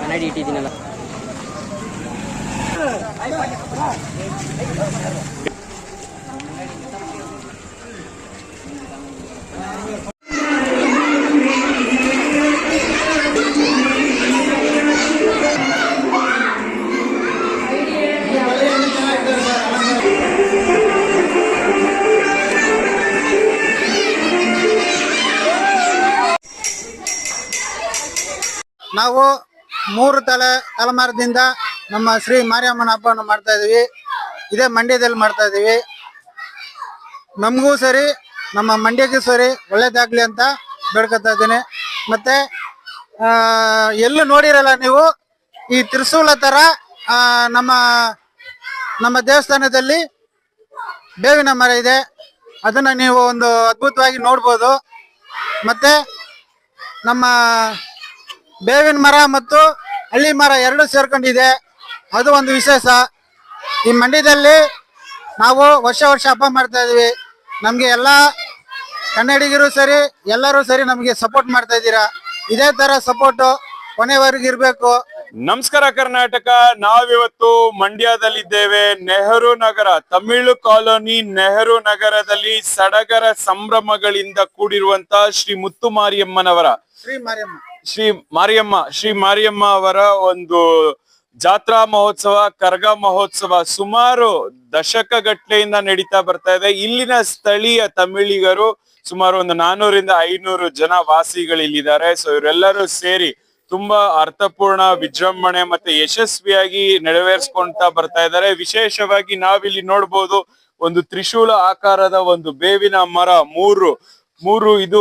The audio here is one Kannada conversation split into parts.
ಕನ್ನಡಿ ಇಟ್ಟಿದ್ದೀನಲ್ಲ ನಾವು ಮೂರು ತಲೆ ತಲೆಮಾರದಿಂದ ನಮ್ಮ ಶ್ರೀ ಮಾರಿಯಮ್ಮನ ಹಬ್ಬವನ್ನು ಮಾಡ್ತಾ ಇದೀವಿ ಇದೇ ಮಂಡ್ಯದಲ್ಲಿ ಮಾಡ್ತಾ ಇದೀವಿ ನಮಗೂ ಸರಿ, ನಮ್ಮ ಮಂಡ್ಯಕ್ಕೂ ಸರಿ, ಒಳ್ಳೇದಾಗ್ಲಿ ಅಂತ ಬೇಡ್ಕೊತಾ ಇದ್ದೀನಿ. ಮತ್ತೆ ಎಲ್ಲೂ ನೋಡಿರಲ್ಲ ನೀವು, ಈ ತ್ರಿಶೂಲ ತರ ನಮ್ಮ ನಮ್ಮ ದೇವಸ್ಥಾನದಲ್ಲಿ ಬೇವಿನ ಮರ ಇದೆ. ಅದನ್ನ ನೀವು ಒಂದು ಅದ್ಭುತವಾಗಿ ನೋಡ್ಬೋದು. ಮತ್ತೆ, ನಮ್ಮ ಬೇವಿನ ಮರ ಮತ್ತು ಹಳ್ಳಿ ಮರ ಎರಡು ಸೇರ್ಕೊಂಡಿದೆ. ಅದು ಒಂದು ವಿಶೇಷ. ಈ ಮಂಡ್ಯದಲ್ಲಿ ನಾವು ವರ್ಷ ವರ್ಷ ಹಬ್ಬ ಮಾಡ್ತಾ ಇದೀವಿ ನಮಗೆ ಎಲ್ಲ ಕನ್ನಡಿಗರು ಸರಿ ಎಲ್ಲರೂ ಸರಿ ನಮಗೆ ಸಪೋರ್ಟ್ ಮಾಡ್ತಾ ಇದ್ದೀರಾ. ಇದೇ ತರ ಸಪೋರ್ಟ್ ಕೊನೆವರೆಗೂ ಇರಬೇಕು. ನಮಸ್ಕಾರ ಕರ್ನಾಟಕ. ನಾವಿವತ್ತು ಮಂಡ್ಯದಲ್ಲಿದ್ದೇವೆ. ನೆಹರು ನಗರ ತಮಿಳು ಕಾಲೋನಿ ನೆಹರು ನಗರದಲ್ಲಿ ಸಡಗರ ಸಂಭ್ರಮಗಳಿಂದ ಕೂಡಿರುವಂತ ಶ್ರೀ ಮುತ್ತು ಮಾರಿಯಮ್ಮನವರ ಶ್ರೀ ಮಾರಿಯಮ್ಮ. ಶ್ರೀ ಮಾರಿಯಮ್ಮ ಶ್ರೀ ಮಾರಿಯಮ್ಮ ಅವರ ಒಂದು ಜಾತ್ರಾ ಮಹೋತ್ಸವ, ಕರ್ಗ ಮಹೋತ್ಸವ ಸುಮಾರು ದಶಕಗಟ್ಲೆಯಿಂದ ನಡೀತಾ ಬರ್ತಾ ಇದೆ. ಇಲ್ಲಿನ ಸ್ಥಳೀಯ ತಮಿಳಿಗರು ಸುಮಾರು ಒಂದು ನಾನೂರಿಂದ ಐನೂರು ಜನ ವಾಸಿಗಳು ಇಲ್ಲಿದ್ದಾರೆ ಸೊ ಇವರೆಲ್ಲರೂ ಸೇರಿ ತುಂಬಾ ಅರ್ಥಪೂರ್ಣ ವಿಜೃಂಭಣೆ ಮತ್ತೆ ಯಶಸ್ವಿಯಾಗಿ ನೆರವೇರಿಸ್ಕೊಂತಾ ಬರ್ತಾ ಇದ್ದಾರೆ. ವಿಶೇಷವಾಗಿ ನಾವಿಲ್ಲಿ ನೋಡ್ಬೋದು ಒಂದು ತ್ರಿಶೂಲ ಆಕಾರದ ಒಂದು ಬೇವಿನ ಮರ, ಮೂರು ಮೂರು ಇದು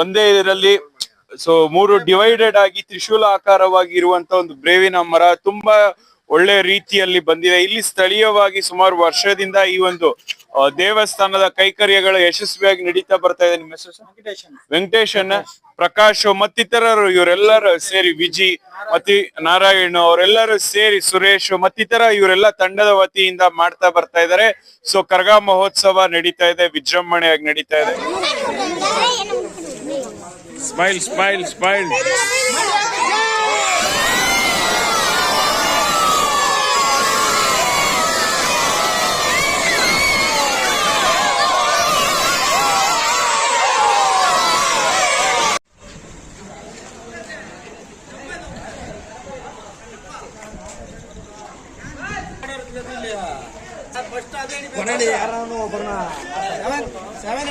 ಒಂದೇ ಇದರಲ್ಲಿ ಸೊ ಮೂರು ಡಿವೈಡೆಡ್ ಆಗಿ ತ್ರಿಶೂಲ ಆಕಾರವಾಗಿ ಇರುವಂತ ಒಂದು ಬ್ರೇವಿನ ಮರ ತುಂಬಾ ಒಳ್ಳೆ ರೀತಿಯಲ್ಲಿ ಬಂದಿದೆ. ಇಲ್ಲಿ ಸ್ಥಳೀಯವಾಗಿ ಸುಮಾರು ವರ್ಷದಿಂದ ಈ ಒಂದು ದೇವಸ್ಥಾನದ ಕೈಕರ್ಯಗಳು ಯಶಸ್ವಿಯಾಗಿ ನಡೀತಾ ಬರ್ತಾ ಇದೆ. ನಿಮ್ಮ ಹೆಸರು ಪ್ರಕಾಶ್ ಮತ್ತಿತರರು ಇವರೆಲ್ಲರೂ ಸೇರಿ ವಿಜಿ ಮತ್ತಿ ನಾರಾಯಣ ಅವರೆಲ್ಲರೂ ಸೇರಿ ಸುರೇಶ್ ಮತ್ತಿತರ ಇವರೆಲ್ಲ ತಂಡದ ವತಿಯಿಂದ ಮಾಡ್ತಾ ಬರ್ತಾ ಇದ್ದಾರೆ. ಸೊ ಕರ್ಗಾ ಮಹೋತ್ಸವ ನಡೀತಾ ಇದೆ ವಿಜೃಂಭಣೆಯಾಗಿ ನಡೀತಾ ಇದೆ. ಸ್ಮೈಲ್ ಸ್ಮೈಲ್ ಸ್ಮೈಲ್ ಕೊನೆಯಲ್ಲಿ ಒಬ್ಬರನ್ನ ಸೆವೆನ್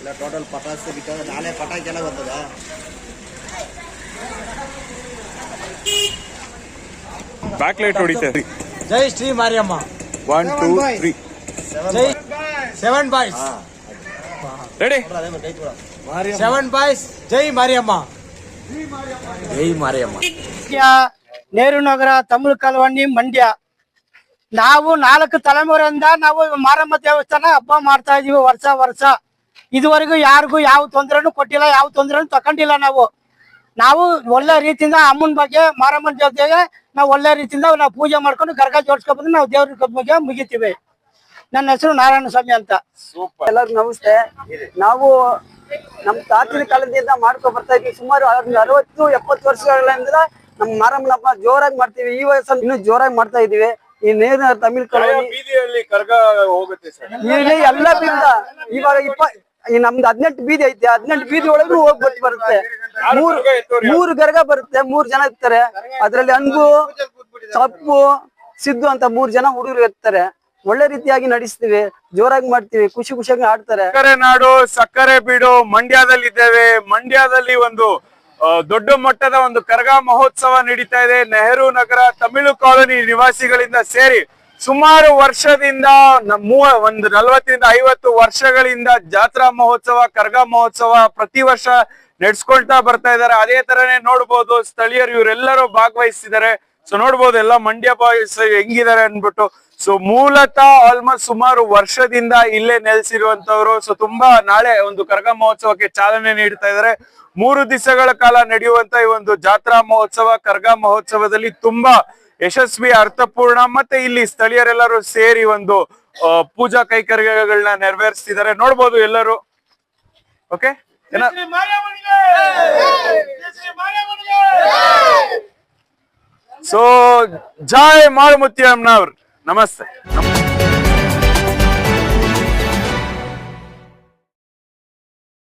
ಇಲ್ಲ ಟೋಟಲ್ ಪಟಾಸೆ ಬಿಟ್ಟು ನಾಳೆ ಪಟಾಕಿ ಎಲ್ಲ ಬರ್ತದ ಬ್ಯಾಕ್ ಲೈಟ್ ಹೊಡಿತಾರೆ ಜೈ Shri Mariamma. One two three ಜೈ seven boys ready seven boys ಜೈ ಮಾರಿಯಮ್ಮ. ಜೈ ಮಾರಿಯಮ್ಮ. ಮಂಡ್ಯ ನೇರು ನಗರ ತಮಿಳು ಕಲವಣ್ಣಿ ಮಂಡ್ಯ. ನಾವು ನಾಲ್ಕು ತಲೆಮಾರಿಂದ ನಾವು ಮಾರಮ್ಮ ದೇವಸ್ಥಾನ ಹಬ್ಬ ಮಾಡ್ತಾ ಇದೀವಿ ವರ್ಷ ವರ್ಷ. ಇದುವರೆಗೂ ಯಾರಿಗೂ ಯಾವ ತೊಂದರೆನೂ ಕೊಟ್ಟಿಲ್ಲ ಯಾವ ತೊಂದರೆನೂ ತಕೊಂಡಿಲ್ಲ ನಾವು. ನಾವು ಒಳ್ಳೆ ರೀತಿಯಿಂದ ಅಮ್ಮನ ಬಗ್ಗೆ ಮಾರಮ್ಮನ ಜೊತೆಗೆ ನಾವು ಒಳ್ಳೆ ರೀತಿಯಿಂದ ನಾವು ಪೂಜೆ ಮಾಡ್ಕೊಂಡು ಗರ್ಗ ಜೋಡಿಸ್ಕೊಬಂದು ನಾವು ದೇವ್ರ ಬಗ್ಗೆ ಮುಗಿತೀವಿ. ನನ್ನ ಹೆಸರು ನಾರಾಯಣ ಸ್ವಾಮಿ ಅಂತ. ಸೂಪರ್. ಎಲ್ಲರಿಗೂ ನಮಸ್ತೆ. ನಾವು ನಮ್ಮ ತಾತಿನ ಕಾಲದಿಂದ ಮಾಡ್ಕೊಂಡು ಬರ್ತಾ ಇದ್ವಿ ಸುಮಾರು ಅರವತ್ತು ಎಪ್ಪತ್ತು ವರ್ಷಗಳಿಂದ ನಮ್ಮ ಮಾರಮ್ಮನ ಹಬ್ಬ ಜೋರಾಗಿ ಮಾಡ್ತೀವಿ. ಈ ವಯಸ್ಸಲ್ಲಿ ಇನ್ನೂ ಜೋರಾಗಿ ಮಾಡ್ತಾ ಇದೀವಿ ಈ ನೇರ ತಮಿಳ್ ಕಾಲೋನಿ ಬೀದಿಯಲ್ಲಿ ಕರ್ಗ ಹೋಗುತ್ತೆ ಸರ್. ಇಲ್ಲಿ ಎಲ್ಲ ಬೀದ ಇವಾಗ ಇಪ್ಪ ಈ ನಮ್ದು ಹದಿನೆಂಟು ಬೀದಿ ಐತೆ ಹದಿನೆಂಟು ಬೀದಿ ಒಳಗೂ ಹೋಗ್ಬಿಟ್ಟು ಬರುತ್ತೆ. ಮೂರು ಮೂರು ಗರ್ಗ ಬರುತ್ತೆ ಮೂರ್ ಜನ ಇರ್ತಾರೆ. ಅದ್ರಲ್ಲಿ ಅನ್ಬು ಸಪ್ಪು ಸಿದ್ದು ಅಂತ ಮೂರ್ ಜನ ಹುಡುಗರು ಇರ್ತಾರೆ. ಒಳ್ಳೆ ರೀತಿಯಾಗಿ ನಡೆಸ್ತೀವಿ ಜೋರಾಗಿ ಮಾಡ್ತೀವಿ ಖುಷಿ ಖುಷಿಯಾಗಿ ಆಡ್ತಾರೆ. ಸಕ್ಕರೆ ನಾಡು ಸಕ್ಕರೆ ಬೀಡು ಮಂಡ್ಯದಲ್ಲಿ ಇದ್ದೇವೆ ಮಂಡ್ಯದಲ್ಲಿ ಒಂದು ದೊಡ್ಡ ಮಟ್ಟದ ಒಂದು ಕರಗ ಮಹೋತ್ಸವ ನಡೀತಾ ಇದೆ. ನೆಹರು ನಗರ, ತಮಿಳು ಕಾಲೋನಿ ನಿವಾಸಿಗಳಿಂದ ಸೇರಿ ಸುಮಾರು ವರ್ಷದಿಂದ ಮೂವ ಒಂದು ನಲ್ವತ್ತರಿಂದ ಐವತ್ತು ವರ್ಷಗಳಿಂದ ಜಾತ್ರಾ ಮಹೋತ್ಸವ, ಕರಗ ಮಹೋತ್ಸವ ಪ್ರತಿ ವರ್ಷ ನಡೆಸ್ಕೊಳ್ತಾ ಬರ್ತಾ ಇದಾರೆ ಅದೇ ತರನೇ ನೋಡ್ಬೋದು, ಸ್ಥಳೀಯರು ಇವರೆಲ್ಲರೂ ಭಾಗವಹಿಸಿದ್ದಾರೆ ಸೊ ನೋಡ್ಬೋದು, ಎಲ್ಲ ಮಂಡ್ಯ ಬಾಯ್ಸ್ ಹೆಂಗಿದ್ದಾರೆ ಅನ್ಬಿಟ್ಟು ಸೊ ಮೂಲತಃ ಆಲ್ಮೋಸ್ಟ್ ಸುಮಾರು ವರ್ಷದಿಂದ ಇಲ್ಲೇ ನೆಲೆಸಿರುವಂತವ್ರು. ಸೊ ತುಂಬಾ ನಾಳೆ ಒಂದು ಕರಗ ಮಹೋತ್ಸವಕ್ಕೆ ಚಾಲನೆ ನೀಡ್ತಾ ಇದ್ದಾರೆ. ಮೂರು ದಿವಸಗಳ ಕಾಲ ನಡೆಯುವಂತ ಈ ಒಂದು ಜಾತ್ರಾ ಮಹೋತ್ಸವ, ಕರಗ ಮಹೋತ್ಸವದಲ್ಲಿ ತುಂಬಾ ಯಶಸ್ವಿ, ಅರ್ಥಪೂರ್ಣ ಮತ್ತೆ ಇಲ್ಲಿ ಸ್ಥಳೀಯರೆಲ್ಲರೂ ಸೇರಿ ಒಂದು ಪೂಜಾ ಕೈಕರ್ಯಗಳನ್ನ ನೆರವೇರಿಸ್ತಿದ್ದಾರೆ. ನೋಡ್ಬೋದು ಎಲ್ಲರೂ. ಓಕೆ ಸೊ ಜೈ ಮಾರುಮುತ್ತಿ ಅಮ್ನವ್ರು ನಮಸ್ತೆ.